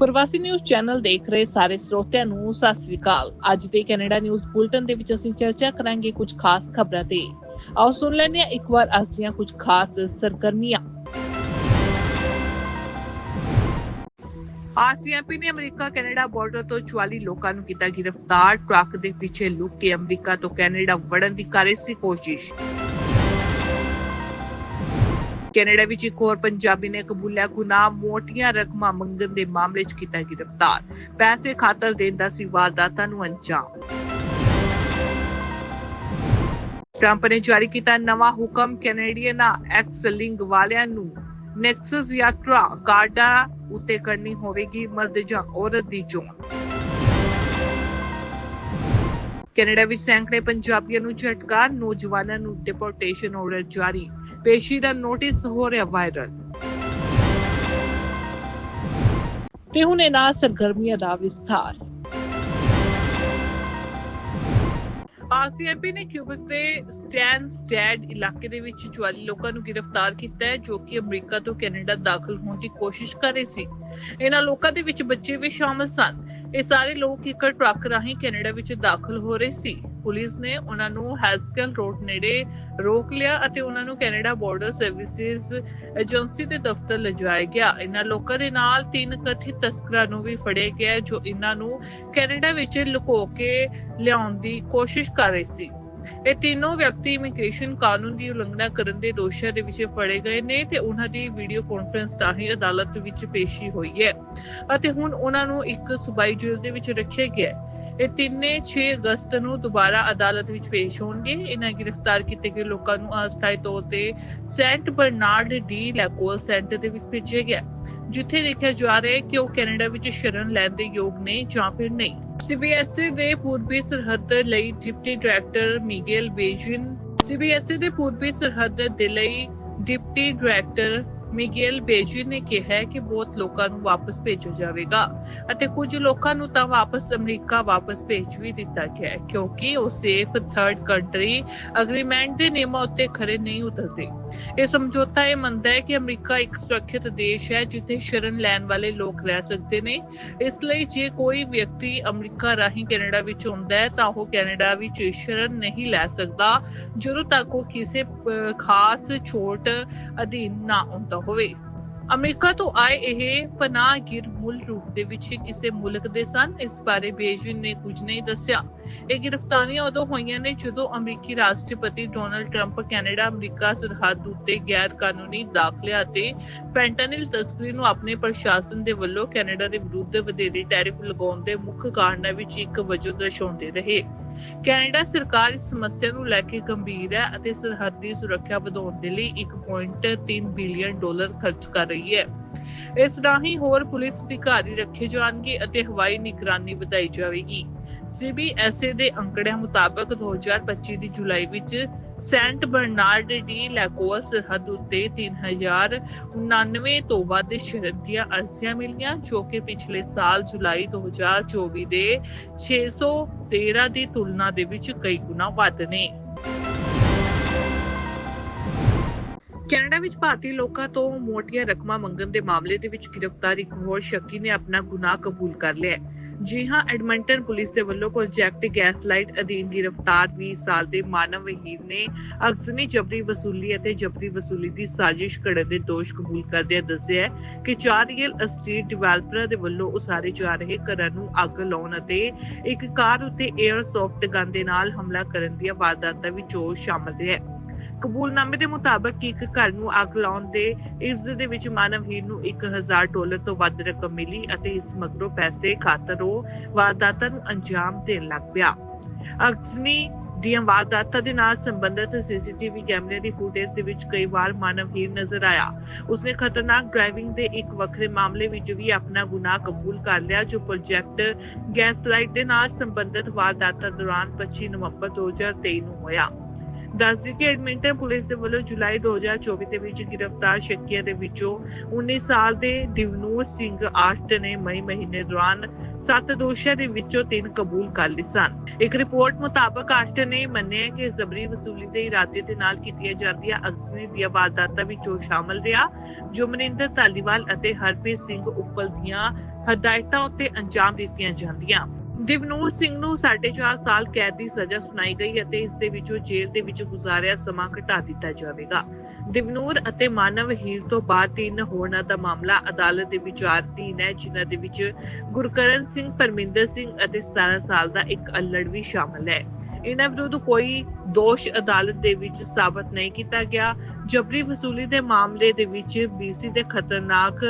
ਪ੍ਰਵਾਸੀ news channel ਦੇਖ ਰਹੇ ਸਾਰੇ ਸਰੋਤਿਆਂ ਨੂੰ, ਸਤਿ ਸ੍ਰੀ ਅਕਾਲ। ਅੱਜ ਦੇ ਕੈਨੇਡਾ ਨਿਊਜ਼ ਬੁਲਟਨ ਦੇ ਵਿੱਚ ਅਸੀਂ ਚਰਚਾ ਕਰਾਂਗੇ ਕੁਝ ਖਾਸ ਖਬਰਾਂ ਤੇ। ਆਓ ਸੁਣ ਲੈਂਦੇ ਹਾਂ ਇੱਕ ਵਾਰ ਅੱਜ ਦੀਆਂ ਕੁਝ ਖਾਸ ਸਰਗਰਮੀਆਂ। ਆਰਸੀਐਮਪੀ ਨੇ ਅਮਰੀਕਾ, ਕੈਨੇਡਾ ਬਾਰਡਰ ਤੋਂ 44 ਲੋਕਾਂ ਨੂੰ ਕੀਤਾ ਗ੍ਰਿਫਤਾਰ। ਟਰੱਕ ਦੇ ਪਿੱਛੇ ਲੁੱਕ ਕੇ ਅਮਰੀਕਾ ਤੋਂ ਕੈਨੇਡਾ ਵੜਨ ਦੀ ਕਰ ਰਹੀ ਸੀ ਕੋਸ਼ਿਸ਼। ਕੈਨੇਡਾ ਵਿੱਚ ਇੱਕ ਹੋਰ ਪੰਜਾਬੀ ਨੇ ਕਬੂਲਿਆ ਗੁਨਾਹ ਮੋਟੀਆਂ ਰਕਮਾਂ ਮੰਗਣ ਦੇ ਮਾਮਲੇ 'ਚ ਕੀਤਾ ਗ੍ਰਿਫਤਾਰ। ਪੈਸੇ ਖਾਤਰ ਦੇਂਦਾ ਸੀ ਵਾਰਦਾਤਾਂ ਨੂੰ ਅੰਜਾਮ। ਟਰੰਪ ਨੇ ਜਾਰੀ ਕੀਤਾ ਨਵਾਂ ਹੁਕਮ, ਕੈਨੇਡੀਅਨਾਂ ਐਕਸ ਲਿੰਗ ਵਾਲਿਆਂ ਨੂੰ ਨੈਕਸਸ ਯਾਤਰਾ ਕਾਰਡਾਂ ਉੱਤੇ ਕਰਨੀ ਹੋਵੇਗੀ, ਮਰਦ ਜਾਂ ਔਰਤ ਦੀ ਚੋਣ। ਕੈਨੇਡਾ ਵਿੱਚ ਸੈਂਕੜੇ ਪੰਜਾਬੀਆਂ ਨੂੰ ਝਟਕਾ ਨੌਜਵਾਨਾਂ ਨੂੰ ਡਿਪੋਰਟੇਸ਼ਨ ਆਰਡਰ ਜਾਰੀ। ਪੇਸ਼ੀ ਦਾ ਨੋਟਿਸ ਹੋ ਰਿਹਾ ਵਾਇਰਲ। ਤੇ ਹੁਣ ਇਹਨਾਂ ਸਰਗਰਮੀਆਂ ਦਾ ਵਿਸਥਾਰ। ਆਰਸੀਐਮਪੀ ਨੇ ਕਿਊਬਿਕ ਦੇ ਸਟੈਨਸਟੈਡ ਇਲਾਕੇ ਦੇ ਵਿੱਚ 44 ਲੋਕਾਂ ਨੂੰ ਗ੍ਰਿਫਤਾਰ ਕੀਤਾ ਹੈ, ਜੋ ਕਿ ਅਮਰੀਕਾ ਤੋਂ ਕੈਨੇਡਾ ਦਾਖਲ ਹੋਣ ਦੀ ਕੋਸ਼ਿਸ਼ ਕਰ ਰਹੇ ਸੀ। ਇਹਨਾਂ ਲੋਕਾਂ ਦੇ ਵਿੱਚ ਬੱਚੇ ਵੀ ਸ਼ਾਮਲ ਸਨ। ਇਹ ਸਾਰੇ ਲੋਕ ਇੱਕ ਟਰੱਕ ਰਾਹੀਂ ਕੈਨੇਡਾ ਵਿੱਚ ਦਾਖਲ ਹੋ ਰਹੇ ਸੀ। ਪੁਲਿਸ ਨੇ ਉਹਨਾਂ ਨੂੰ ਹੈਸਕਲ ਰੋਡ ਨੇੜੇ ਰੋਕ ਲਿਆ ਅਤੇ ਉਹਨਾਂ ਨੂੰ ਕੈਨੇਡਾ ਬਾਰਡਰ ਸਰਵਿਸਿਜ਼ ਏਜੰਸੀ ਦੇ ਦਫ਼ਤਰ ਲਿਜਾਇਆ ਗਿਆ। ਇਹਨਾਂ ਲੋਕਾਂ ਦੇ ਨਾਲ ਤਿੰਨ ਕਥਿਤ ਤਸਕਰਾਂ ਨੂੰ ਵੀ ਫੜਿਆ ਗਿਆ, ਜੋ ਇਹਨਾਂ ਨੂੰ ਕੈਨੇਡਾ ਵਿੱਚ ਲੁਕੋ ਕੇ ਲਿਆਉਣ ਦੀ ਕੋਸ਼ਿਸ਼ ਕਰ ਰਹੇ ਸੀ। ਇਹ ਤਿੰਨੋਂ ਵਿਅਕਤੀ ਇਮੀਗ੍ਰੇਸ਼ਨ ਕਾਨੂੰਨ ਦੀ ਉਲੰਘਣਾ ਕਰਨ ਦੇ ਦੋਸ਼ਾਂ ਦੇ ਵਿੱਚ ਫੜੇ ਗਏ ਨੇ ਤੇ ਉਹਨਾਂ ਦੀ ਵੀਡੀਓ ਕਾਨਫਰੰਸ ਰਾਹੀਂ ਅਦਾਲਤ ਵਿੱਚ ਪੇਸ਼ੀ ਹੋਈ ਹੈ ਅਤੇ ਹੁਣ ਉਹਨਾਂ ਨੂੰ ਇੱਕ ਸੂਬਾਈ ਜੇਲ੍ਹ ਦੇ ਵਿੱਚ ਰੱਖਿਆ ਗਿਆ ਹੈ। ਇਹ ਤਿੰਨੇ 6 ਅਗਸਤ ਨੂੰ ਦੁਬਾਰਾ ਅਦਾਲਤ ਵਿੱਚ ਪੇਸ਼ ਹੋਣਗੇ। ਇਹਨਾਂ ਗ੍ਰਿਫਤਾਰ ਕੀਤੇ ਗਏ ਲੋਕਾਂ ਨੂੰ ਅਸਥਾਈ ਤੌਰ ਤੇ Saint Bernard de Lacolle centre ਦੇ ਵਿੱਚ ਭੇਜਿਆ ਗਿਆ। ਜਿੱਥੇ ਦੇਖਿਆ ਜਾ ਰਿਹਾ ਹੈ ਕਿ ਉਹ ਕੈਨੇਡਾ ਵਿੱਚ ਸ਼ਰਨ ਲੈਣ ਦੇ ਯੋਗ ਨੇ ਜਾਂ ਫਿਰ ਨਹੀਂ। ਸੀਬੀਐਸਈ ਦੇ ਪੂਰਬੀ ਸਰਹੱਦ ਲਈ ਡਿਪਟੀ ਡਾਇਰੈਕਟਰ ਮਿਗੇਲ ਬੇਜਿਨ, ਸੀਬੀਐਸਈ ਦੇ ਪੂਰਬੀ ਸਰਹੱਦ ਦੇ ਲਈ ਡਿਪਟੀ ਡਾਇਰੈਕਟਰ ਮਿਗੇਲ ਬੇਜਿਨ ਨੇ ਕਿਹਾ ਕਿ ਬਹੁਤ ਲੋਕਾਂ ਨੂੰ ਵਾਪਸ ਭੇਜਿਆ ਜਾਵੇਗਾ ਅਤੇ ਕੁਝ ਲੋਕਾਂ ਨੂੰ ਤਾਂ ਵਾਪਸ ਅਮਰੀਕਾ ਵਾਪਸ ਭੇਜ ਵੀ ਦਿੱਤਾ ਗਿਆ ਕਿਉਂਕਿ ਉਹ ਸੇਫ ਥਰਡ ਕੰਟਰੀ ਅਗਰੀਮੈਂਟ ਦੇ ਨਿਯਮਾਂ ਉੱਤੇ ਖਰੇ ਨਹੀਂ ਉਤਰਦੇ। ਇਹ ਸਮਝੌਤਾ ਇਹ ਮੰਨਦਾ ਹੈ ਕਿ ਅਮਰੀਕਾ ਇੱਕ ਸੁਰੱਖਿਅਤ ਦੇਸ਼ ਹੈ ਜਿੱਥੇ ਸ਼ਰਨ ਲੈਣ ਵਾਲੇ ਲੋਕ ਰਹਿ ਸਕਦੇ ਨੇ। ਇਸ ਲਈ ਜੇ ਕੋਈ ਵਿਅਕਤੀ ਅਮਰੀਕਾ ਰਾਹੀਂ ਕੈਨੇਡਾ ਵਿੱਚ ਆਉਂਦਾ ਹੈ ਤਾਂ ਉਹ ਕੈਨੇਡਾ ਵਿੱਚ ਸ਼ਰਨ ਨਹੀਂ ਲੈ ਸਕਦਾ, ਜਦੋਂ ਤੱਕ ਉਹ ਕਿਸੇ ਖਾਸ ਛੋਟ ਅਧੀਨ ਨਾ ਆਉਂਦਾ ਹੋਵੇ। ਅਮਰੀਕਾ ਤੋਂ ਆਏ ਇਹ ਪਨਾਹਗੀਰ ਮੂਲ ਰੂਪ ਦੇ ਵਿੱਚ ਕਿਸੇ ਮੁਲਕ ਦੇ ਸਨ। ਇਸ ਬਾਰੇ ਬੇਜਿਨ ਨੇ ਕੁਝ ਨਹੀਂ ਦੱਸਿਆ। ਇਹ ਗ੍ਰਿਫਤਾਰੀਆਂ ਉਦੋਂ ਹੋਈਆਂ ਨੇ ਜਦੋਂ ਅਮਰੀਕੀ ਰਾਸ਼ਟਰਪਤੀ ਡੋਨਲਡ ਟਰੰਪ ਕੈਨੇਡਾ, ਅਮਰੀਕਾ ਸਰਹੱਦ ਉੱਤੇ ਗੈਰ ਕਾਨੂੰਨੀ ਦਾਖਲਿਆਂ ਅਤੇ ਫੈਂਟਨਿਲ ਤਸਕਰੀ ਨੂੰ ਆਪਣੇ ਪ੍ਰਸ਼ਾਸਨ ਦੇ ਵੱਲੋਂ ਕੈਨੇਡਾ ਦੇ ਵਿਰੁੱਧ ਵਧੇਰੇ ਟੈਰਿਫ ਲਗਾਉਣ ਦੇ ਮੁੱਖ ਕਾਰਨਾਂ ਵਿੱਚ ਇੱਕ ਵਜੋਂ ਦਰਸਾਉਂਦੇ ਰਹੇ। ਕੈਨੇਡਾ ਸਰਕਾਰ ਇਸ ਸਮੱਸਿਆ ਨੂੰ ਲੈ ਕੇ ਗੰਭੀਰ ਹੈ ਅਤੇ ਸਰਹੱਦੀ ਸੁਰੱਖਿਆ ਵਧਾਉਣ ਦੇ ਲਈ 1.3 ਬਿਲੀਅਨ ਡਾਲਰ ਖਰਚ ਕਰ ਰਹੀ ਹੈ। ਇਸ ਰਾਹੀਂ ਹੋਰ ਪੁਲਿਸ ਅਧਿਕਾਰੀ ਰੱਖੇ ਜਾਣਗੇ ਅਤੇ ਹਵਾਈ ਨਿਗਰਾਨੀ ਵਧਾਈ ਜਾਵੇਗੀ। ਸੀਬੀਐਸਏ ਦੇ ਅੰਕੜਿਆਂ ਮੁਤਾਬਕ 2025 ਦੀ ਜੁਲਾਈ ਵਿੱਚ ਸੈਂਟ ਬਰਨਾਰਡ ਡੀ ਲੈਕੋਆ ਸਰਹੱਦ ਉੱਤੇ 3099 ਤੋਂ ਵੱਧ ਸ਼ਰਨ ਅਰਜ਼ੀਆਂ ਮਿਲੀਆਂ, ਜੋ ਕਿ ਪਿਛਲੇ ਸਾਲ ਜੁਲਾਈ 2024 ਦੇ 613 ਦੀ ਤੁਲਨਾ ਦੇ ਵਿੱਚ ਕਈ ਗੁਣਾ ਵੱਧ ਨੇ ਕੈਨੇਡਾ ਵਿੱਚ ਭਾਰਤੀ ਲੋਕਾਂ ਤੋਂ ਮੋਟੀਆਂ ਰਕਮਾਂ ਮੰਗਣ ਦੇ ਮਾਮਲੇ ਦੇ ਵਿੱਚ ਗ੍ਰਿਫਤਾਰ ਇੱਕ ਹੋਰ ਸ਼ੱਕੀ ਨੇ ਆਪਣਾ ਗੁਨਾਹ ਕਬੂਲ ਕਰ ਲਿਆ ਹੈ। ਜੀ ਹਾਂ, ਐਡਮੰਟਨ ਪੁਲਿਸ ਦੇ ਵੱਲੋਂ ਪ੍ਰੋਜੈਕਟ ਗੈਸਲਾਈਟ ਅਧੀਨ ਗ੍ਰਿਫਤਾਰ 20 ਸਾਲ ਦੇ ਮਾਨਵ ਵਹੀਰ ਨੇ ਅਕਸਨੀ ਜਬਰੀ ਵਸੂਲੀ ਅਤੇ ਜਬਰੀ ਵਸੂਲੀ ਦੀ ਸਾਜ਼ਿਸ਼ ਕਰਨ ਦੇ ਦੋਸ਼ ਕਬੂਲ ਕਰਦਿਆਂ ਦੱਸਿਆ ਕਿ ਚਾਰ ਰੀਅਲ ਅਸਟੇਟ ਡਿਵੈਲਪਰਾਂ ਦੇ ਵੱਲੋਂ ਉਸਾਰੇ ਜਾ ਰਹੇ ਘਰਾਂ ਨੂੰ ਅੱਗ ਲਾਉਣ ਅਤੇ ਇੱਕ ਕਾਰ ਉੱਤੇ 에ਅਰ ਗਨ ਦੇ ਨਾਲ ਹਮਲਾ ਕਰਨ ਦੀਆਂ ਵਾਰਦਾਤਾਂ ਵਿੱਚ ਉਹ ਸ਼ਾਮਲ ਹੈ। ਕਬੂਲਨਾਮੇ ਦੇ ਮੁਤਾਬਕ ਇੱਕ ਘਰ ਨੂੰ ਅੱਗ ਲਾਉਣ ਦੇ ਇਸ ਦੇ ਵਿੱਚ ਮਾਨਵ ਨੂੰ 1000 ਡਾਲਰ ਤੋਂ ਵੱਧ ਰਕਮ ਮਿਲੀ ਅਤੇ ਇਸ ਮਗਰੋਂ ਪੈਸੇ ਖਾਤਰ ਉਹ ਵਾਰਦਾਤਾਂ ਨੂੰ ਅੰਜਾਮ ਦੇਣ ਲੱਗ ਪਿਆ। ਅਕਸਨੀ ਦੀਆਂ ਵਾਰਦਾਤਾਂ ਦੇ ਨਾਲ ਸੰਬੰਧਿਤ ਸੀਸੀਟੀਵੀ ਕੈਮਰੇ ਦੀ ਫੁਟੇਜ ਦੇ ਵਿੱਚ ਕਈ ਵਾਰ ਮਾਨਵ ਹੀਰ ਨਜ਼ਰ ਆਇਆ। ਉਸਨੇ ਖਤਰਨਾਕ ਡਰਾਈਵਿੰਗ ਦੇ ਇੱਕ ਵੱਖਰੇ ਮਾਮਲੇ ਵਿੱਚ ਵੀ ਆਪਣਾ ਗੁਨਾਹ ਕਬੂਲ ਕਰ ਲਿਆ, ਜੋ ਪ੍ਰੋਜੈਕਟ ਗੈਸ ਲਾਈਟ ਦੇ ਨਾਲ ਸੰਬੰਧਿਤ ਵਾਰਦਾਤਾਂ ਦੌਰਾਨ 25 ਨਵੰਬਰ 2023 ਨੂੰ ਹੋਇਆ। ਦੱਸ ਦਿੱਤੀ ਕਿ ਐਡਮਿੰਟਨ ਪੁਲਿਸ ਦੇ ਵੱਲੋਂ ਜੁਲਾਈ 2024 ਦੇ ਵਿੱਚ ਗ੍ਰਿਫਤਾਰ ਸ਼ੱਕੀਆਂ ਦੇ ਵਿੱਚੋਂ 19 ਸਾਲ ਦੇ ਦਿਵਨੂਰ ਸਿੰਘ ਆਸ਼ਟ ਨੇ ਮਈ ਮਹੀਨੇ ਦੌਰਾਨ ਸੱਤ ਦੋਸ਼ਾਂ ਦੇ ਵਿੱਚੋਂ ਤਿੰਨ ਕਬੂਲ ਕਰ ਲਏ ਸਨ। ਇੱਕ ਰਿਪੋਰਟ ਮੁਤਾਬਕ ਆਸ਼ਟ ਨੇ ਮੰਨਿਆ ਕਿ ਜ਼ਬਰੀ ਵਸੂਲੀ ਦੇ ਇਰਾਦੇ ਦੇ ਨਾਲ ਕੀਤੀਆਂ ਜਾਂਦੀਆਂ ਅਗਜ਼ਨੀ ਦੀਆਂ ਵਾਰਦਾਤਾਂ ਵਿੱਚ ਸ਼ਾਮਲ ਰਿਹਾ। ਜੋ ਮਨਿੰਦਰ ਧਾਲੀਵਾਲ ਅਤੇ ਹਰਪ੍ਰੀਤ ਸਿੰਘ ਉੱਪਲ ਦੀਆਂ ਹਦਾਇਤਾਂ ਉੱਤੇ ਅੰਜਾਮ ਦਿੱਤੀਆਂ ਜਾਂਦੀਆਂ। ਦਿਵਨੂਰ ਸਿੰਘ ਨੂੰ 4.5 ਸਾਲ ਕੈਦ ਦੀ ਸਜ਼ਾ ਸੁਣਾਈ ਗਈ ਅਤੇ ਇਸ ਦੇ ਵਿੱਚੋਂ ਜੇਲ੍ਹ ਦੇ ਵਿੱਚ ਗੁਜ਼ਾਰਿਆ ਸਮਾਂ ਘਟਾ ਦਿੱਤਾ ਜਾਵੇਗਾ। ਦਿਵਨੂਰ ਅਤੇ ਮਾਨਵ ਹੀਰ ਤੋਂ ਬਾਅਦ ਤਿੰਨ ਹੋਰਨਾਂ ਦਾ ਮਾਮਲਾ ਅਦਾਲਤ ਦੇ ਵਿਚਾਰਧੀਨ ਹੈ, ਜਿਨ੍ਹਾਂ ਦੇ ਵਿੱਚ ਗੁਰਕਰਨ ਸਿੰਘ, ਪਰਮਿੰਦਰ ਸਿੰਘ ਅਤੇ 17 ਸਾਲ ਦਾ ਇੱਕ ਅਲੜ ਵੀ ਸ਼ਾਮਲ ਹੈ। ਇਹਨਾਂ ਵਿਰੁੱਧ ਕੋਈ ਦੋਸ਼ ਅਦਾਲਤ ਦੇ ਵਿੱਚ ਸਾਬਤ ਨਹੀਂ ਕੀਤਾ ਗਿਆ। ਜਬਰੀ ਵਸੂਲੀ ਦੇ ਮਾਮਲੇ ਦੇ ਵਿੱਚ ਬੀਸੀ ਦੇ ਖਤਰਨਾਕ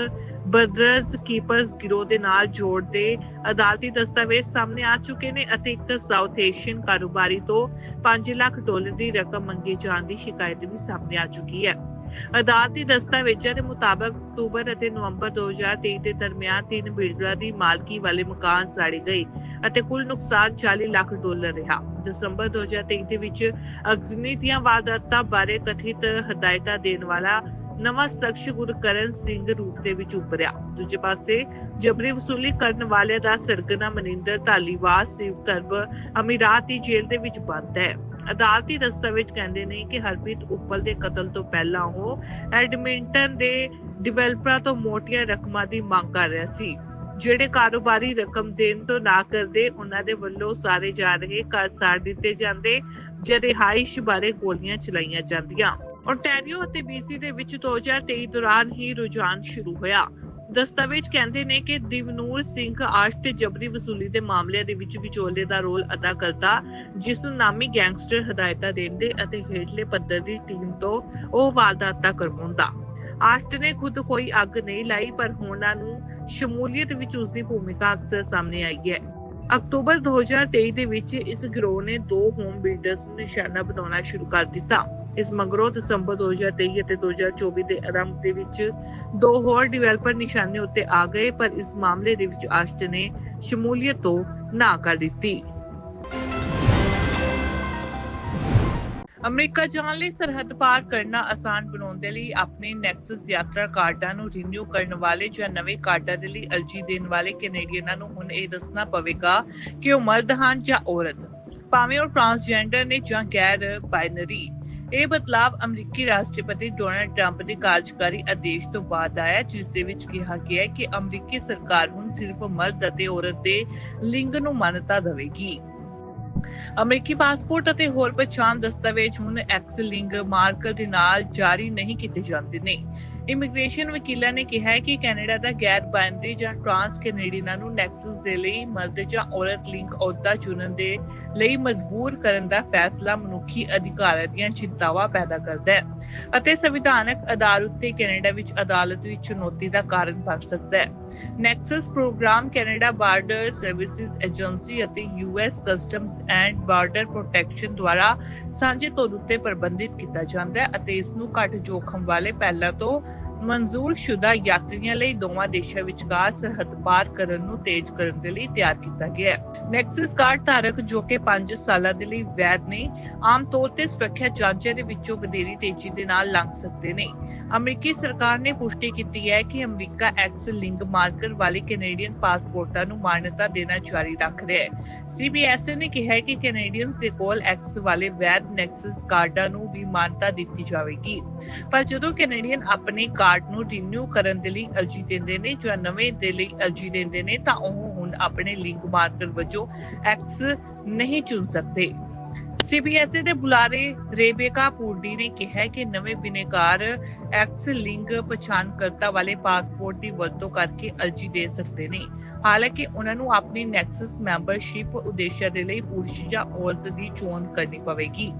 ਬਰਦਰਜ਼ ਕੀਪਰਸ ਗਿਰੋਹ ਦੇ ਨਾਲ ਜੋੜਦੇ ਅਦਾਲਤੀ ਦਸਤਾਵੇਜ਼ ਸਾਹਮਣੇ ਆ ਚੁੱਕੇ ਨੇ ਅਤੇ ਇੱਕ ਸਾਊਥ ਏਸ਼ੀਅਨ ਕਾਰੋਬਾਰੀ ਤੋਂ 5 ਲੱਖ ਡਾਲਰ ਦੀ ਰਕਮ ਮੰਗੀ ਜਾਣ ਦੀ ਸ਼ਿਕਾਇਤ ਵੀ ਸਾਹਮਣੇ ਆ ਚੁੱਕੀ ਹੈ। ਅਦਾਲਤੀ ਦਸਤਾਵੇਜ਼ਾਂ ਦੇ ਮੁਤਾਬਕ ਅਕਤੂਬਰ ਅਤੇ ਨਵੰਬਰ 2023 ਦੇ ਦਰਮਿਆਨ ਤਿੰਨ ਬਿਲਡਰਾਂ ਦੀ ਮਾਲਕੀ ਵਾਲੇ ਮਕਾਨ ਸਾੜੇ ਗਏ ਅਤੇ ਕੁੱਲ ਨੁਕਸਾਨ 40 ਲੱਖ ਡਾਲਰ ਰਿਹਾ। ਦਸੰਬਰ 2023 ਦੇ ਵਿੱਚ ਅਗਜ਼ਨੀ ਦੀਆਂ ਵਾਰਦਾਤਾਂ ਬਾਰੇ ਕਥਿਤ ਹਦਾਇਤਾਂ ਦੇਣ ਵਾਲਾ ਨਵਾਂ ਸ਼ਖਸ ਗੁਰਕਰਨ ਸਿੰਘ ਰੂਪ ਦੇ ਵਿੱਚ ਉੱਭਰਿਆ। ਦੂਜੇ ਪਾਸੇ ਜਬਰੀ ਵਸੂਲੀ ਕਰਨ ਵਾਲਿਆਂ ਦਾ ਸਰਗਨਾ ਮਨਿੰਦਰ ਧਾਲੀਵਾਲ ਸੰਯੁਕਤ ਅਰਬ ਅਮੀਰਾਤ ਦੀ ਜੇਲ੍ਹ ਦੇ ਵਿੱਚ ਬੰਦ ਹੈ। ਅਦਾਲਤੀ ਦਸਤਾਵੇਜ਼ ਕਹਿੰਦੇ ਨੇ ਕਿ ਹਰਪ੍ਰੀਤ ਉੱਪਲ ਦੇ ਕਤਲ ਤੋਂ ਪਹਿਲਾਂ ਉਹ ਐਡਮਿੰਟਨ ਦੇ ਡਿਵੈਲਪਰਾਂ ਤੋਂ ਮੋਟੀਆਂ ਰਕਮਾਂ ਦੀ ਮੰਗ ਕਰ ਰਿਹਾ ਸੀ। ਜਿਹੜੇ ਕਾਰੋਬਾਰੀ ਰਕਮ ਦੇਣ ਤੋਂ ਨਾ ਕਰਦੇ, ਉਹਨਾਂ ਦੇ ਵੱਲੋਂ ਸਾਰੇ ਜਾ ਰਹੇ ਘਰ ਸਾੜ ਦਿੱਤੇ ਜਾਂਦੇ ਜਾਂ ਰਿਹਾਇਸ਼ ਬਾਰੇ ਗੋਲੀਆਂ ਚਲਾਈਆਂ ਜਾਂਦੀਆਂ। ਓਨਟਾਰੀਓ ਅਤੇ ਬੀਸੀ ਦੇ ਵਿੱਚ 2023 ਦੌਰਾਨ ਹੀ ਰੁਝਾਨ ਸ਼ੁਰੂ ਹੋਇਆ। ਦਸਤਾਵੇਜ਼ ਕਹਿੰਦੇ ਨੇ ਕਿ ਦਿਵਨੂਰ ਸਿੰਘ ਆਸ਼ਟ ਜਬਰੀ ਵਸੂਲੀ ਦੇ ਮਾਮਲਿਆਂ ਦੇ ਵਿੱਚ ਵਿਚੋਲੇ ਦਾ ਰੋਲ ਅਦਾ ਕਰਦਾ, ਜਿਸ ਨੂੰ ਨਾਮੀ ਗੈਂਗਸਟਰ ਹਦਾਇਤਾਂ ਦਿੰਦੇ ਅਤੇ ਹੇਠਲੇ ਪੱਧਰ ਦੀ ਟੀਮ ਤੋਂ ਉਹ ਵਾਰਦਾਤਾਂ ਕਰਵਾਉਂਦਾ। ਆਸ਼ਟ ਨੇ ਖੁਦ ਕੋਈ ਅੱਗ ਨਹੀਂ ਲਾਈ, ਪਰ ਹੋਣਾ ਨੂੰ ਸ਼ਮੂਲੀਅਤ ਵਿੱਚ ਉਸ ਦੀ ਭੂਮਿਕਾ ਅਕਸਰ ਸਾਹਮਣੇ ਆਈ ਹੈ। ਅਕਤੂਬਰ 2023 ਦੇ ਵਿੱਚ ਇਸ ਗਰੋਹ ਨੇ ਦੋ ਹੋਮ ਬਿਲਡਰਸ ਨੂੰ ਨਿਸ਼ਾਨਾ ਬਣਾਉਣਾ ਸ਼ੁਰੂ ਕਰ ਦਿੱਤਾ। ਇਸ ਮਗਰੋਂ ਦਸੰਬਰ 2023 ਅਤੇ 2024 ਦੇ ਆਰੰਭ ਦੇ ਵਿੱਚ ਦੋ ਹੋਰ ਡਿਵੈਲਪਰ ਨਿਸ਼ਾਨੇ ਉੱਤੇ ਆ ਗਏ, ਪਰ ਇਸ ਮਾਮਲੇ ਦੇ ਵਿੱਚ ਆਸ਼ਟ ਨੇ ਸ਼ਮੂਲੀਅਤ ਤੋਂ ਨਾ ਕਰ ਦਿੱਤੀ। ਅਮਰੀਕਾ ਜਾਣ ਲਈ ਸਰਹੱਦ ਪਾਰ ਕਰਨਾ ਆਸਾਨ ਬਣਾਉਣ ਦੇ ਲਈ ਆਪਣੇ ਨੈਕਸਸ ਯਾਤਰਾ ਕਾਰਡਾਂ ਨੂੰ ਰੀਨਿਊ ਕਰਨ ਵਾਲੇ ਜਾਂ ਨਵੇਂ ਕਾਰਡਾਂ ਦੇ ਲਈ ਅਰਜ਼ੀ ਦੇਣ ਵਾਲੇ ਕੈਨੇਡੀਅਨਾਂ ਨੂੰ ਹੁਣ ਇਹ ਦੱਸਣਾ ਪਵੇਗਾ ਕਿ ਉਹ ਮਰਦ ਹਨ ਜਾਂ ਔਰਤ, ਭਾਵੇਂ ਉਹ ਟਰਾਂਸਜੈਂਡਰ ਨੇ ਜਾਂ ਗੈਰ ਬਾਈਨਰੀ ਇਹ ਬਦਲਾਵ ਅਮਰੀਕੀ ਰਾਸ਼ਟਰਪਤੀ ਡੋਨਾਲਡ ਟਰੰਪ ਦੇ ਕਾਰਜਕਾਰੀ ਆਦੇਸ਼ ਤੋਂ ਬਾਅਦ ਆਇਆ, ਜਿਸ ਦੇ ਵਿੱਚ ਕਿਹਾ ਗਿਆ ਹੈ ਕਿ ਅਮਰੀਕੀ ਸਰਕਾਰ ਹੁਣ ਸਿਰਫ ਮਰਦ ਅਤੇ ਔਰਤ ਦੇ ਲਿੰਗ ਨੂੰ ਮਾਨਤਾ ਦੇਵੇਗੀ। ਅਮਰੀਕੀ ਪਾਸਪੋਰਟ ਅਤੇ ਹੋਰ ਪਛਾਣ ਦਸਤਾਵੇਜ਼ ਹੁਣ ਐਕਸ ਲਿੰਗ ਮਾਰਕਰ ਦੇ ਨਾਲ ਜਾਰੀ ਨਹੀਂ ਕੀਤੇ ਜਾਂਦੇ ਨੇ। ਇਮੀਗ੍ਰੇਸ਼ਨ ਵਕੀਲਾਂ ਨੇ ਕਿਹਾ ਹੈ ਕਿ ਕੈਨੇਡਾ ਦਾ ਗੈਰ ਬਾਈਨਰੀ ਜਾਂ ਟਰਾਂਸ ਕੈਨੇਡੀਅਨਾਂ ਨੂੰ ਨੈਕਸਸ ਦੇ ਲਈ ਮਰਦ ਜਾਂ ਔਰਤ ਲਿੰਕ ਅਹੁਦਾ ਚੁਣਨ ਦੇ ਲਈ ਮਜਬੂਰ ਕਰਨ ਦਾ ਫੈਸਲਾ ਮਨੁੱਖੀ ਅਧਿਕਾਰਾਂ ਦੀਆਂ ਚਿੰਤਾਵਾਂ ਪੈਦਾ ਕਰਦਾ ਹੈ ਅਤੇ ਸੰਵਿਧਾਨਕ ਆਧਾਰ ਉੱਤੇ ਕੈਨੇਡਾ ਵਿੱਚ ਅਦਾਲਤ ਵਿੱਚ ਚੁਣੌਤੀ ਦਾ ਕਾਰਨ ਬਣ ਸਕਦਾ ਹੈ। Nexus programme Canada Border Services Agency ਅਤੇ US Customs and Border Protection ਦੁਆਰਾ ਸਾਂਝੇ ਤੌਰ ਉੱਤੇ ਪ੍ਰਬੰਧਿਤ ਕੀਤਾ ਜਾਂਦਾ ਹੈ ਅਤੇ ਇਸ ਨੂੰ ਘੱਟ ਜੋਖਮ ਵਾਲੇ ਪਹਿਲਾਂ ਤੋਂ ਮਨਜ਼ੂਰ ਯਾਤਰੀਆਂ ਲਈ ਦੋਵਾਂ ਦੇਸ਼ਾਂ ਵਿਚਕਾਰ ਸਰਹੱਦ ਪਾਰ ਕਰਨ ਨੂੰ ਤੇਜ਼ ਕਰਨ ਦੇ ਲਈ ਤਿਆਰ ਕੀਤਾ ਗਿਆ ਹੈ। ਨੈਕਸਸ ਕਾਰਡ ਧਾਰਕ ਜੋ ਕਿ 5 ਸਾਲਾਂ ਦੇ ਲਈ ਵੈਧ ਨੇ, ਆਮ ਤੌਰ ਤੇ ਸੁਰੱਖਿਆ ਜਾਂਚਾਂ ਦੇ ਵਿੱਚੋਂ ਵਧੇਰੀ ਤੇਜ਼ੀ ਦੇ ਨਾਲ ਲੰਘ ਸਕਦੇ ਨੇ। ਅਮਰੀਕੀ ਸਰਕਾਰ ਨੇ ਪੁਸ਼ਟੀ ਕੀਤੀ ਹੈ ਕਿ ਅਮਰੀਕਾ ਐਕਸ ਲਿੰਗ ਮਾਰਕਰ ਵਾਲੇ ਕੈਨੇਡੀਅਨ ਪਾਸਪੋਰਟਾਂ ਨੂੰ ਮਾਨਤਾ ਦੇਣਾ ਜਾਰੀ ਰੱਖ ਰਿਹਾ ਹੈ। ਸੀਬੀਐਸਏ ਨੇ ਕਿਹਾ ਹੈ ਕਿ ਕੈਨੇਡੀਅਨਸ ਦੇ ਕੋਲ ਐਕਸ ਵਾਲੇ ਵੈਧ ਨੈਕਸਸ ਕਾਰਡਾਂ ਨੂੰ ਵੀ ਮਾਨਤਾ ਦਿੱਤੀ ਜਾਵੇਗੀ। ਪਰ ਜਦੋਂ ਕੈਨੇਡੀਅਨ ਆਪਣੇ ਕਾਰਡ ਨੂੰ ਰੀਨਿਊ ਕਰਨ ਦੇ ਲਈ ਅਰਜ਼ੀ ਦਿੰਦੇ ਨੇ, ਜਾਂ ਨਵੇਂ ਦੇ ਲਈ ਅਰਜ਼ੀ ਦਿੰਦੇ ਨੇ, ਤਾਂ ਉਹ ਹੁਣ ਆਪਣੇ ਲਿੰਕ ਮਾਰਕਰ ਵਜੋਂ ਐਕਸ ਨਹੀਂ ਚੁਣ ਸਕਦੇ। ਸੀਬੀਐਸਈ ਦੇ ਬੁਲਾਰੇ ਰੇਬੇਕਾ ਪੂਰਡੀ ਨੇ ਕਿਹਾ ਕਿ ਨਵੇਂ ਬਿਨੇਕਾਰ ਐਕਸ ਲਿੰਕ ਪਛਾਣਕਰਤਾ ਵਾਲੇ ਪਾਸਪੋਰਟ ਦੀ ਵਰਤੋਂ ਕਰਕੇ ਅਰਜ਼ੀ ਦੇ ਸਕਦੇ ਨੇ। ਹਾਲਾਂਕਿ ਉਹਨਾਂ ਨੂੰ ਆਪਣੀ ਨੈਕਸਸ ਮੈਂਬਰਸ਼ਿਪ ਉਦੇਸ਼ਾਂ ਦੇ ਲਈ ਪੁਰਸ਼ ਜਾਂ ਔਰਤ ਦੀ ਚੋਣ ਕਰਨੀ ਪਵੇਗੀ।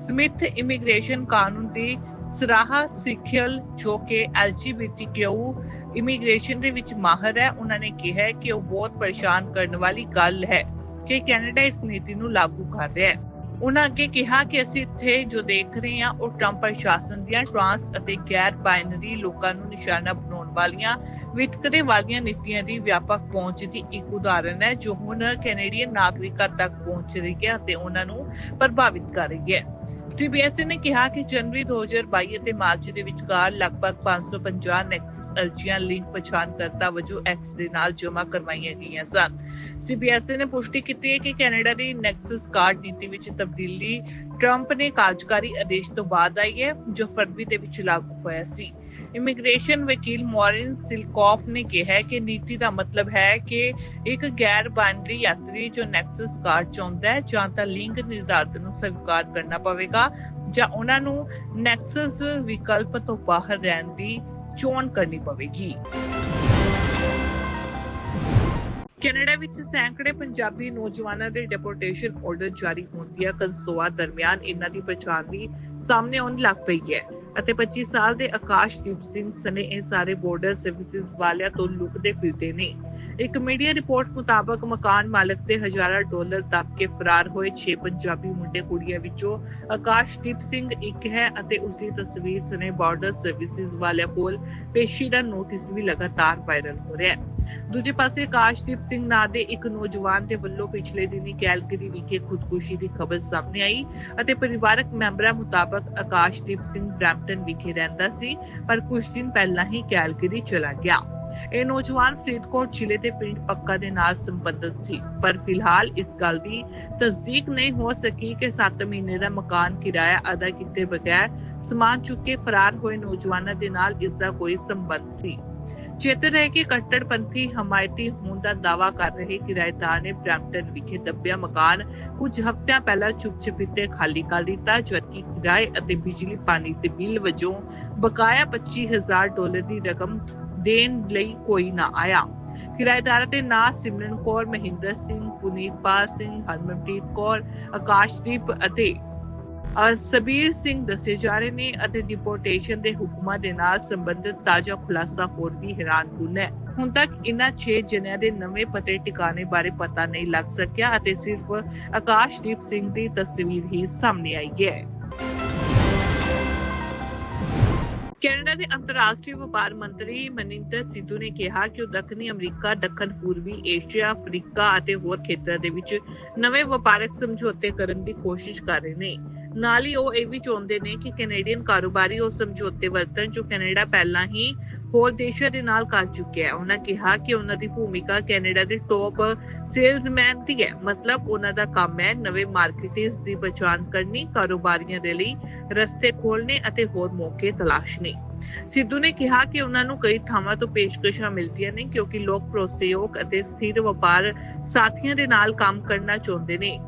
ਸਮਿਥ ਇਮੀਗ੍ਰੇਸ਼ਨ ਕਾਨੂੰਨ ਦੀ ਸਰਾਹਾ, ਸਿੱਖਿਅਲ, ਜੋ ਕਿ ਐਲਜੀਬੀਟੀਕਿਊ ਇਮੀਗ੍ਰੇਸ਼ਨ ਦੇ ਵਿੱਚ ਮਾਹਰ ਹੈ, ਉਹਨਾਂ ਨੇ ਕਿਹਾ ਕਿ ਉਹ ਬਹੁਤ ਪਰੇਸ਼ਾਨ ਕਰਨ ਵਾਲੀ ਗੱਲ ਹੈ ਕਿ ਕੈਨੇਡਾ ਇਸ ਨੀਤੀ ਨੂੰ ਲਾਗੂ ਕਰ ਰਿਹਾ ਹੈ। ਉਹਨਾਂ ਅੱਗੇ ਕਿਹਾ ਕਿ ਅਸੀਂ ਇੱਥੇ ਜੋ ਦੇਖ ਰਹੇ ਹਾਂ, ਉਹ ਟਰੰਪ ਪ੍ਰਸ਼ਾਸਨ ਦੀਆਂ ਟਰਾਂਸ ਅਤੇ ਗੈਰ ਬਾਈਨਰੀ ਲੋਕਾਂ ਨੂੰ ਨਿਸ਼ਾਨਾ ਬਣਾਉਣ ਵਾਲੀਆਂ, ਵਿਤਕਰੇ ਵਾਲੀਆਂ ਨੀਤੀਆਂ ਦੀ ਵਿਆਪਕ ਪਹੁੰਚ ਦੀ ਇੱਕ ਉਦਾਹਰਨ ਹੈ, ਜੋ ਹੁਣ ਕੈਨੇਡੀਅਨ ਨਾਗਰਿਕਾਂ ਤੱਕ ਪਹੁੰਚ ਰਹੀ ਹੈ ਅਤੇ ਉਹਨਾਂ ਨੂੰ ਪ੍ਰਭਾਵਿਤ ਕਰ ਰਹੀ ਹੈ। ਸੀਬੀਐਸਈ ਨੇ ਕਿਹਾ ਕਿ ਜਨਵਰੀ 2022 ਅਤੇ ਮਾਰਚ ਦੇ ਵਿਚਕਾਰ ਲਗਭਗ 550 ਨੈਕਸਸ ਅਰਜ਼ੀਆਂ ਲਿੰਕ ਪਛਾਣਕਰਤਾ ਵਜੋਂ ਐਕਸ ਦੇ ਨਾਲ ਜਮ੍ਹਾਂ ਕਰਵਾਈਆਂ ਗਈਆਂ ਸਨ। ਸੀਬੀਐਸਈ ਨੇ ਪੁਸ਼ਟੀ ਕੀਤੀ ਹੈ ਕਿ ਕੈਨੇਡਾ ਦੀ ਨੈਕਸਸ ਕਾਰਡ ਨੀਤੀ ਵਿੱਚ ਤਬਦੀਲੀ ਟਰੰਪ ਨੇ ਕਾਰਜਕਾਰੀ ਆਦੇਸ਼ ਤੋਂ ਬਾਅਦ ਆਈ ਹੈ, ਜੋ ਫਰਵਰੀ ਦੇ ਵਿੱਚ ਲਾਗੂ ਹੋਇਆ ਸੀ। ਇਮੀਗ੍ਰੇਸ਼ਨ ਵਕੀਲ ਮੌਰਿਨ ਸਿਲਕੋਫ ਨੇ ਕਿਹਾ ਕਿ ਨੀਤੀ ਦਾ ਮਤਲਬ ਹੈ ਕਿ ਇੱਕ ਗੈਰ ਬਾਇਨਰੀ ਯਾਤਰੀ ਜੋ ਨੈਕਸਸ ਕਾਰਡ ਚਾਹੁੰਦਾ ਹੈ ਜਾਂ ਤਾਂ ਲਿੰਗ ਨਿਰਧਾਰਤ ਨੂੰ ਸਵੀਕਾਰ ਕਰਨਾ ਪਵੇਗਾ ਜਾਂ ਉਹਨਾਂ ਨੂੰ ਨੈਕਸਸ ਵਿਕਲਪ ਤੋਂ ਬਾਹਰ ਰਹਿਣ ਦੀ ਚੋਣ ਕਰਨੀ ਪਵੇਗੀ। ਕੈਨੇਡਾ ਵਿੱਚ ਸੈਂਕੜੇ ਪੰਜਾਬੀ ਨੌਜਵਾਨਾਂ ਦੇ ਡਿਪੋਰਟੇਸ਼ਨ ਆਰਡਰ ਜਾਰੀ ਹੋਣ ਦੀਆਂ ਕੰਸੋਆ ਦਰਮਿਆਨ ਇਹਨਾਂ ਦੀ ਪਛਾਣ ਵੀ ਸਾਹਮਣੇ ਆਉਣ ਲੱਗ ਪਈ ਹੈ। ਅਤੇ 25 ਸਾਲ ਦੇ ਆਕਾਸ਼ਦੀਪ ਸਿੰਘ ਸਨੇ ਇਹ ਸਾਰੇ ਬਾਰਡਰ ਸਰਵਿਸਿਜ਼ ਵਾਲਿਆਂ ਤੋਂ ਲੁਕਦੇ ਫਿਰਦੇ ਨੇ। ਇੱਕ ਮੀਡੀਆ ਰਿਪੋਰਟ ਮੁਤਾਬਕ ਮਕਾਨ ਮਾਲਕ ਦੇ ਹਜ਼ਾਰਾਂ ਡਾਲਰ ਦੱਬ ਕੇ ਫਰਾਰ ਹੋਏ 6 ਪੰਜਾਬੀ ਮੁੰਡੇ ਕੁੜੀਆਂ ਵਿੱਚੋਂ ਆਕਾਸ਼ਦੀਪ ਸਿੰਘ ਇੱਕ ਹੈ ਅਤੇ ਉਸ ਦੀ ਤਸਵੀਰ ਸਨੇ ਬਾਰਡਰ ਸਰਵਿਸਿਜ਼ ਵਾਲਿਆਂ ਕੋਲ ਪੇਸ਼ੀ ਦਾ ਨੋਟਿਸ ਵੀ ਲਗਾਤਾਰ ਵਾਇਰਲ ਹੋ ਰਿਹਾ ਹੈ। ਦੂਜੇ ਪਾਸੇ ਆਕਾਸ਼ਦੀਪ ਸਿੰਘ ਨਾਂ ਦੇ ਇੱਕ ਨੌਜਵਾਨ ਦੇ ਵੱਲੋਂ ਪਿਛਲੇ ਦਿਨੀ ਕੈਲਗਰੀ ਵਿਖੇ ਖੁਦਕੁਸ਼ੀ ਦੀ ਖਬਰ ਸਾਹਮਣੇ ਆਈ ਅਤੇ ਪਰਿਵਾਰਕ ਮੈਂਬਰਾਂ ਮੁਤਾਬਕ ਆਕਾਸ਼ਦੀਪ ਸਿੰਘ ਬ੍ਰੈਂਪਟਨ ਵਿਖੇ ਰਹਿੰਦਾ ਸੀ, ਪਰ ਕੁਝ ਦਿਨ ਪਹਿਲਾਂ ਹੀ ਕੈਲਗਰੀ ਚਲਾ ਗਿਆ। ਇਹ ਨੌਜਵਾਨ ਫਰੀਦਕੋਟ ਜ਼ਿਲ੍ਹੇ ਦੇ ਪਿੰਡ ਪੱਕਾ ਦੇ ਨਾਲ ਸੰਬੰਧਿਤ ਸੀ, ਪਰ ਫਿਲਹਾਲ ਇਸ ਗੱਲ ਦੀ ਤਸਦੀਕ ਨਹੀਂ ਹੋ ਸਕੀ ਕਿ 7 ਮਹੀਨੇ ਦਾ ਮਕਾਨ ਕਿਰਾਇਆ ਅਦਾ ਕੀਤੇ ਬਗੈਰ ਸਮਾਨ ਚੁੱਕ ਕੇ ਫਰਾਰ ਹੋਏ ਨੌਜਵਾਨਾਂ ਦੇ ਨਾਲ ਇਸ ਦਾ ਕੋਈ ਸੰਬੰਧ ਸੀ। ਚੇਤਰ ਹੈ ਕਿ ਕੱਟੜਪੰਥੀ ਹਮਾਇਤੀ ਹੋਣ ਦਾ ਦਾਵਾ ਕਰ ਰਹੇ ਕਿਰਾਏਦਾਰ ਨੇ ਬ੍ਰੈਂਪਟਨ ਵਿਖੇ ਦੱਬਿਆ ਮਕਾਨ। ਕੁਝ ਹਫ਼ਤਿਆਂ ਪਹਿਲਾਂ ਚੁੱਪ-ਚਪੀਤੇ ਖਾਲੀ ਕਰ ਦਿੱਤਾ, ਜਦਕਿ ਕਿਰਾਏ ਅਤੇ ਬਿਜਲੀ, ਪਾਣੀ ਦੇ ਬਿੱਲ ਵਜੋਂ ਬਕਾਇਆ 25000 ਡਾਲਰ ਦੀ ਰਕਮ ਦੇਣ ਲਈ ਕੋਈ ਨਾ ਆਇਆ। ਕਿਰਾਏਦਾਰਾਂ ਦੇ ਨਾਂ ਸਿਮਰਨ ਕੌਰ, ਮਹਿੰਦਰ ਸਿੰਘ, ਪੁਨੀਤਪਾਲ ਸਿੰਘ, ਹਰਮਨਪ੍ਰੀਤ ਕੌਰ, ਆਕਾਸ਼ਦੀਪ ਅਤੇ ਸਬੀਰ ਸਿੰਘ ਦੱਸੇ ਜਾ ਰਹੇ ਨੇ ਅਤੇ ਡਿਪੋਰਟੇਸ਼ਨ ਦੇ ਹੁਕਮਾਂ ਦੇ ਨਾਲ ਸੰਬੰਧਿਤ ਤਾਜ਼ਾ ਖੁਲਾਸਾ ਹੋਰ ਵੀ ਹੈਰਾਨਕੁਨ ਹੈ। ਹੁਣ ਤੱਕ ਇਨ੍ਹਾਂ 6 ਜਣਿਆਂ ਦੇ ਨਵੇਂ ਪਤੇ ਟਿਕਾਣੇ ਬਾਰੇ ਪਤਾ ਨਹੀਂ ਲੱਗ ਸਕਿਆ ਅਤੇ ਸਿਰਫ ਆਕਾਸ਼ਦੀਪ ਸਿੰਘ ਦੀ ਤਸਵੀਰ ਹੀ ਸਾਹਮਣੇ ਆਈ ਹੈ। ਕੈਨੇਡਾ ਦੇ ਅੰਤਰਰਾਸ਼ਟਰੀ ਵਪਾਰ ਮੰਤਰੀ ਮਨਿੰਦਰ ਸਿੱਧੂ ਨੇ ਕਿਹਾ ਕਿ ਉਹ ਦੱਖਣੀ ਅਮਰੀਕਾ, ਦੱਖਣ ਪੂਰਬੀ ਏਸ਼ੀਆ, ਅਫਰੀਕਾ ਅਤੇ ਹੋਰ ਖੇਤਰਾਂ ਦੇ ਵਿੱਚ ਨਵੇਂ ਵਪਾਰਕ ਸਮਝੌਤੇ ਕਰਨ ਦੀ ਕੋਸ਼ਿਸ਼ ਕਰ ਰਹੇ ਨੇ। ਨਾਲ ਹੀ ਉਹ ਇਹ ਵੀ ਚਾਹੁੰਦੇ ਨੇ ਕਿ ਕੈਨੇਡੀਅਨ ਕਾਰੋਬਾਰੀ ਉਹ ਸਮਝੌਤੇ ਵਰਤਣ ਜੋ ਕੈਨੇਡਾ ਪਹਿਲਾਂ ਹੀ ਹੋਰ ਦੇਸ਼ਾਂ ਦੇ ਨਾਲ ਕਰ ਚੁੱਕਿਆ ਹੈ। ਉਹਨਾਂ ਕਿਹਾ ਕਿ ਉਹਨਾਂ ਦੀ ਭੂਮਿਕਾ ਕੈਨੇਡਾ ਦੇ ਟੌਪ ਸੇਲਜ਼ਮੈਨ ਦੀ ਹੈ। ਮਤਲਬ ਉਹਨਾਂ ਦਾ ਕੰਮ ਹੈ ਨਵੇਂ ਮਾਰਕੀਟਸ ਦੀ ਪਛਾਣ ਕਰਨੀ, ਕਾਰੋਬਾਰੀਆਂ ਦੇ ਲਈ ਰਸਤੇ ਖੋਲਣੇ ਅਤੇ ਹੋਰ ਮੌਕੇ ਤਲਾਸ਼ਣੇ। ਸਿੱਧੂ ਨੇ ਕਿਹਾ ਕਿ ਉਹਨਾਂ ਨੂੰ ਕਈ ਥਾਵਾਂ ਤੋਂ ਪੇਸ਼ਕਸ਼ਾਂ ਮਿਲਦੀਆਂ ਨੇ ਕਿਉਂਕਿ ਲੋਕ ਭਰੋਸੇਯੋਗ ਅਤੇ ਸਥਿਰ ਵਪਾਰ ਸਾਥੀਆਂ ਦੇ ਨਾਲ ਕੰਮ ਕਰਨਾ ਚਾਹੁੰਦੇ ਨੇ।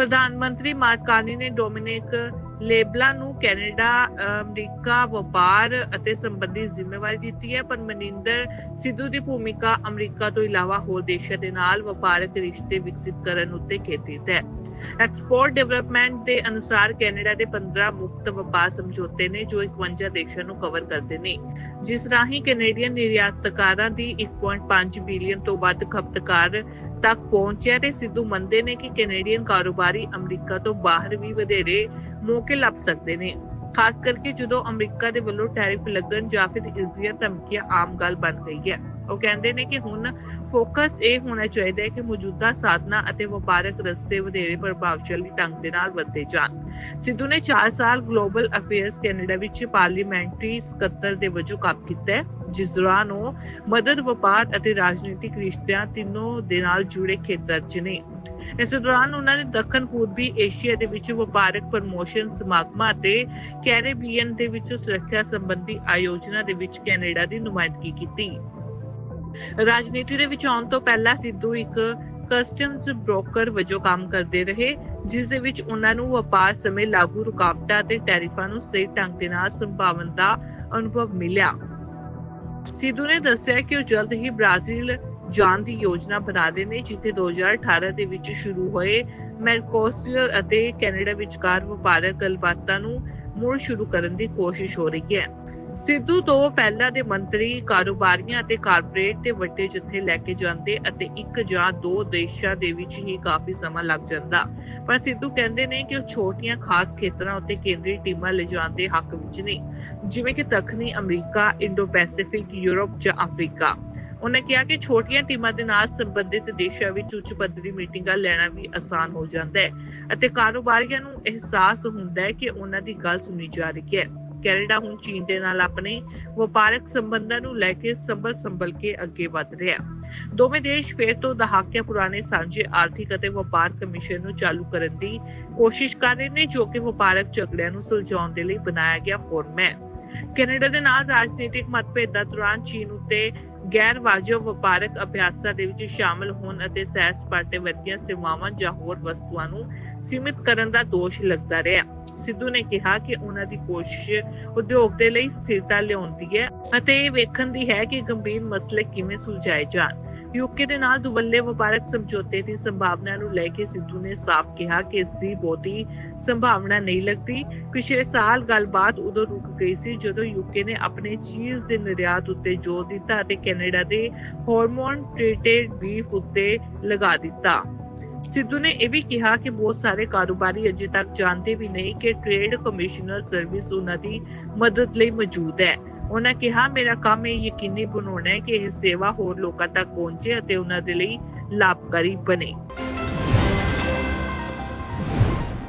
ਪ੍ਰਧਾਨ ਮੰਤਰੀ ਮਾਰਕ ਨੇ ਡੋਮਿਨਿਕ ਲੇਬਲਾ ਨੂੰ ਕੈਨੇਡਾ, ਅਮਰੀਕਾ, ਵਪਾਰ ਅਤੇ ਸੰਬੰਧੀ ਜ਼ਿੰਮੇਵਾਰੀ ਦਿੱਤੀ ਹੈ, ਪਰ ਮਨਿੰਦਰ ਸਿੱਧੂ ਦੀ ਭੂਮਿਕਾ ਅਮਰੀਕਾ ਤੋਂ ਇਲਾਵਾ ਹੋਰ ਦੇਸ਼ਾਂ ਦੇ ਨਾਲ ਵਪਾਰਕ ਰਿਸ਼ਤੇ ਵਿਕਸਿਤ ਕਰਨ ਉੱਤੇ ਕੇਂਦਰਿਤ ਹੈ। ਐਕਸਪੋਰਟ ਡਿਵੈਲਪਮੈਂਟ ਦੇ ਅਨੁਸਾਰ ਕੈਨੇਡਾ ਦੇ 15 ਮੁਕਤ ਵਪਾਰ ਸਮਝੌਤੇ ਨੇ ਜੋ 51 ਦੇਸ਼ਾਂ ਨੂੰ ਕਵਰ ਕਰਦੇ ਨੇ, ਜਿਸ ਰਾਹੀਂ ਕੈਨੇਡੀਅਨ ਨਿਰਯਾਤਕਾਰਾਂ ਦੀ 1.5 ਬਿਲੀਅਨ ਤੋਂ ਵੱਧ ਖਪਤਕਾਰ ਤੱਕ ਪਹੁੰਚਿਆ ਤੇ ਸਿੱਧੂ ਮੰਨਦੇ ਨੇ ਕਿ ਕੈਨੇਡੀਅਨ ਕਾਰੋਬਾਰੀ ਅਮਰੀਕਾ ਤੋਂ ਬਾਹਰ ਵੀ ਵਧੇਰੇ ਮੌਕੇ ਲੱਭ ਸਕਦੇ ਨੇ। ਖਾਸ ਕਰਕੇ ਜਦੋਂ ਅਮਰੀਕਾ ਦੇ ਵੱਲੋਂ ਟੈਰਿਫ ਲੱਗਣ ਜਾਂ ਫਿਰ ਇਸ ਦੀਆਂ ਧਮਕੀਆਂ ਆਮ ਗੱਲ ਬਣ ਗਈ ਹੈ। ਉਹ ਕਹਿੰਦੇ ਨੇ ਕਿ ਹੁਣ ਫੋਕਸ ਇਹ ਹੋਣਾ ਚਾਹੀਦਾ ਹੈ ਕਿ ਮੌਜੂਦਾ ਸਾਧਨਾ ਅਤੇ ਵਪਾਰਕ ਰਸਤੇ ਵਧੇਰੇ ਪ੍ਰਭਾਵਸ਼ਾਲੀ ਢੰਗ ਦੇ ਨਾਲ ਵਧਦੇ ਜਾਣ। ਸਿੱਧੂ ਨੇ 4 ਸਾਲ ਗਲੋਬਲ ਅਫੇਅਰਸ ਕੈਨੇਡਾ ਵਿੱਚ ਪਾਰਲੀਮੈਂਟਰੀ ਸਕੱਤਰ ਦੇ ਵਜੋਂ ਕੰਮ ਕੀਤਾ ਹੈ। ਜਿਸ ਦੌਰਾਨ ਉਹ ਮਦਦ, ਵਪਾਰ ਅਤੇ ਰਾਜਨੀਤਿਕ ਰਿਸ਼ਤਿਆਂ ਤਿੰਨੋਂ ਦੇ ਨਾਲ ਜੁੜੇ ਖੇਤਰ 'ਚ ਨੇ। ਇਸ ਦੌਰਾਨ ਉਹਨਾਂ ਨੇ ਦੱਖਣ, ਪੂਰਬੀ ਏਸ਼ੀਆ ਦੇ ਵਿੱਚ ਵਪਾਰਕ ਪ੍ਰਮੋਸ਼ਨ, ਸਮਾਗਮਾਂ ਅਤੇ ਕੈਰੇਬੀਅਨ ਦੇ ਵਿੱਚ ਸੁਰੱਖਿਆ ਸੰਬੰਧੀ ਆਯੋਜਨਾ ਦੇ ਵਿੱਚ ਕੈਨੇਡਾ ਦੀ ਨੁਮਾਇੰਦਗੀ ਕੀਤੀ। ਰਾਜਨੀਤੀ ਦੇ ਵਿੱਚ ਆਉਣ ਤੋਂ ਪਹਿਲਾਂ ਸਿੱਧੂ ਇੱਕ ਕਸਟਮਸ ਬ੍ਰੋਕਰ ਵਜੋਂ ਕੰਮ ਕਰਦੇ ਰਹੇ, ਜਿਸ ਦੇ ਵਿੱਚ ਉਹਨਾਂ ਨੂੰ ਵਪਾਰ ਸਮੇਂ ਲਾਗੂ ਰੁਕਾਵਟਾਂ ਅਤੇ ਟੈਰਿਫਾਂ ਨੂੰ ਸਹੀ ਢੰਗ ਦੇ ਨਾਲ ਸੰਭਾਵਨ ਦਾ ਅਨੁਭਵ ਮਿਲਿਆ। ਸਿੱਧੂ ਨੇ ਦੱਸਿਆ ਕਿ ਉਹ ਜਲਦ ਹੀ ਬ੍ਰਾਜ਼ੀਲ ਜਾਣ ਦੀ ਯੋਜਨਾ ਬਣਾ ਰਹੇ ਨੇ ਜਿੱਥੇ 2018 ਦੇ ਵਿੱਚ ਸ਼ੁਰੂ ਹੋਏ ਮੈਰਕੋਸੂਰ ਅਤੇ ਕੈਨੇਡਾ ਵਿਚਕਾਰ ਵਪਾਰਕ ਗੱਲਬਾਤਾਂ ਨੂੰ ਮੁੜ ਸ਼ੁਰੂ ਕਰਨ ਦੀ ਕੋਸ਼ਿਸ਼ ਹੋ ਰਹੀ ਹੈ। ਸਿੱਧੂ ਤੋਂ ਪਹਿਲਾਂ ਦੇ ਮੰਤਰੀ, ਕਾਰੋਬਾਰੀਆਂ ਅਤੇ ਕਾਰਪੋਰੇਟ ਤੇ ਵੱਡੇ ਜੱਥੇ ਲੈ ਕੇ ਜਾਂਦੇ ਅਤੇ ਇੱਕ ਜਾਂ ਦੋ ਦੇਸ਼ਾਂ ਦੇ ਵਿੱਚ ਹੀ ਕਾਫੀ ਸਮਾਂ ਲੱਗ ਜਾਂਦਾ। ਪਰ ਸਿੱਧੂ ਕਹਿੰਦੇ ਨੇ ਕਿ ਉਹ ਛੋਟੀਆਂ ਖਾਸ ਖੇਤਰਾਂ ਉੱਤੇ ਕੇਂਦਰੀ ਟੀਮਾਂ ਲਿਜਾਣ ਦੇ ਹੱਕ ਵਿੱਚ ਨੇ। ਜਿਵੇਂ ਕਿ ਦੱਖਣੀ ਅਮਰੀਕਾ ਇੰਡੋ ਪੈਸੀਫਿਕ ਯੂਰਪ ਜਾਂ ਅਫਰੀਕਾ। ਉਹਨੇ ਕਿਹਾ ਕਿ ਛੋਟੀਆਂ ਟੀਮਾਂ ਦੇ ਨਾਲ ਸੰਬੰਧਿਤ ਦੇਸ਼ਾਂ ਵਿੱਚ ਉੱਚ ਪੱਧਰੀ ਮੀਟਿੰਗਾਂ ਲੈਣਾ ਵੀ ਆਸਾਨ ਹੋ ਜਾਂਦਾ ਹੈ ਅਤੇ ਕਾਰੋਬਾਰੀਆਂ ਨੂੰ ਅਹਿਸਾਸ ਹੁੰਦਾ ਹੈ ਕਿ ਉਹਨਾਂ ਦੀ ਗੱਲ ਸੁਣੀ ਜਾ ਰਹੀ ਹੈ। ਕੈਨੇਡਾ ਹੁਣ ਚੀਨ ਦੇ ਨਾਲ ਆਪਣੇ ਵਪਾਰਕ ਸੰਬੰਧਾਂ ਨੂੰ ਲੈ ਕੇ ਸੰਭਲ ਸੰਭਲ ਕੇ ਅੱਗੇ ਵਧ ਰਿਹਾ। ਦੋਵੇਂ ਦੇਸ਼ ਫੇਰ ਤੋਂ ਦਹਾਕਿਆਂ ਪੁਰਾਣੇ ਸਾਂਝੇ ਆਰਥਿਕ ਅਤੇ ਵਪਾਰ ਕਮਿਸ਼ਨ ਨੂੰ ਚਾਲੂ ਕਰਨ ਦੀ ਕੋਸ਼ਿਸ਼ ਕਰ ਰਹੇ ਨੇ, ਜੋ ਕਿ ਵਪਾਰਕ ਝਗੜਿਆਂ ਨੂੰ ਸੁਲਝਾਉਣ ਦੇ ਲਈ ਬਣਾਇਆ ਗਿਆ ਫੋਰਮ ਹੈ। ਕੈਨੇਡਾ ਦੇ ਨਾਲ ਰਾਜਨੀਤਿਕ ਮਤਭੇਦਾਂ ਦੌਰਾਨ ਚੀਨ ਉੱਤੇ ਗੈਰ ਵਾਜਬ ਵਪਾਰਕ ਅਭਿਆਸਾਂ ਦੇ ਵਿੱਚ ਸ਼ਾਮਲ ਹੋਣ ਅਤੇ ਸੈਰ ਸਪਾਟੇ ਵਰਗੀਆਂ ਸੇਵਾਵਾਂ ਜਾਂ ਹੋਰ ਵਸਤੂਆਂ ਨੂੰ ਸੀਮਿਤ ਕਰਨ ਦਾ ਦੋਸ਼ ਲੱਗਦਾ ਰਿਹਾ। ਸਿੱਧੂ ਨੇ ਕਿਹਾ ਕਿ ਉਹਨਾਂ ਦੀ ਕੋਸ਼ਿਸ਼ ਉਦਯੋਗ ਦੇ ਲਈ ਸਥਿਰਤਾ ਲਿਆਉਂਦੀ ਹੈ ਅਤੇ ਇਹ ਵੇਖਣ ਦੀ ਹੈ ਕਿ ਗੰਭੀਰ ਮਸਲੇ ਕਿਵੇਂ ਸੁਲਝਾਏ ਜਾਣ। ਯੂਕੇ ਦੇ ਨਾਲ ਦੁਵੱਲੇ ਵਪਾਰਕ ਸਮਝੌਤੇ ਦੀ ਸੰਭਾਵਨਾ ਨੂੰ ਲੈ ਕੇ ਸਿੱਧੂ ਨੇ ਸਾਫ਼ ਕਿਹਾ ਕਿ ਇਸ ਦੀ ਬਹੁਤੀ ਸੰਭਾਵਨਾ ਨਹੀਂ ਲੱਗਦੀ। ਪਿਛਲੇ ਸਾਲ ਗੱਲਬਾਤ ਉਦੋਂ ਰੁਕ ਗਈ ਸੀ ਜਦੋਂ ਯੂਕੇ ਨੇ ਆਪਣੇ ਚੀਜ਼ ਦੇ ਨਿਰਯਾਤ ਉੱਤੇ ਜ਼ੋਰ ਦਿੱਤਾ ਅਤੇ ਕੈਨੇਡਾ ਦੇ ਹਾਰਮੋਨ ਟ੍ਰੀਟਡ ਬੀਫ ਉੱਤੇ ਲਗਾ ਦਿੱਤਾ। ਸਿੱਧੂ ਨੇ ਇਹ ਵੀ ਕਿਹਾ ਕਿ ਬਹੁਤ ਸਾਰੇ ਕਾਰੋਬਾਰੀ ਅਜੇ ਤੱਕ ਜਾਣਦੇ ਵੀ ਨਹੀਂ ਕਿ ਟ੍ਰੇਡ ਕਮਿਸ਼ਨਰ ਸਰਵਿਸ ਉਹਨਾਂ ਦੀ ਮਦਦ ਲਈ ਮੌਜੂਦ ਹੈ। ਉਹਨਾਂ ਕਿਹਾ, ਮੇਰਾ ਕੰਮ ਇਹ ਯਕੀਨੀ ਬਣਾਉਣਾ ਹੈ ਕਿ ਇਹ ਸੇਵਾ ਹੋਰ ਲੋਕਾਂ ਤੱਕ ਪਹੁੰਚੇ ਅਤੇ ਉਹਨਾਂ ਦੇ ਲਈ ਲਾਭਕਾਰੀ ਬਣੇ।